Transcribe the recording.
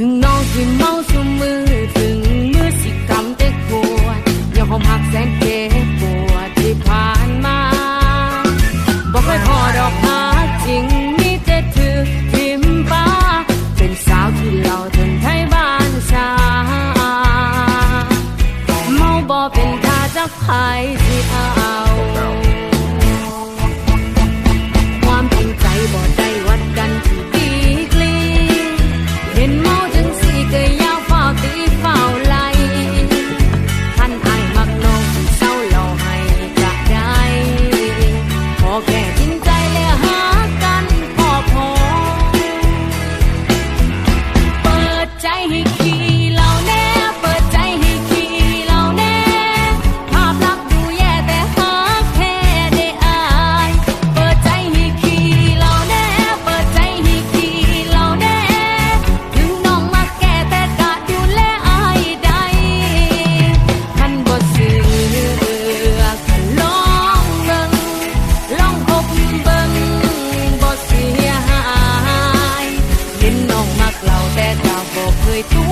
ถึงน้องสิเมาสุมือถึงมือสิกำแต่ปวดยังหอมหักแสนเจ็บปวดที่ผ่านมาบอกให้พอดอกหาจริงมีแต่ถือพิมป้า เป็นสาวที่เราทนไทยบ้านชาเมาบ่เป็นทาจักไผที่เอา noite.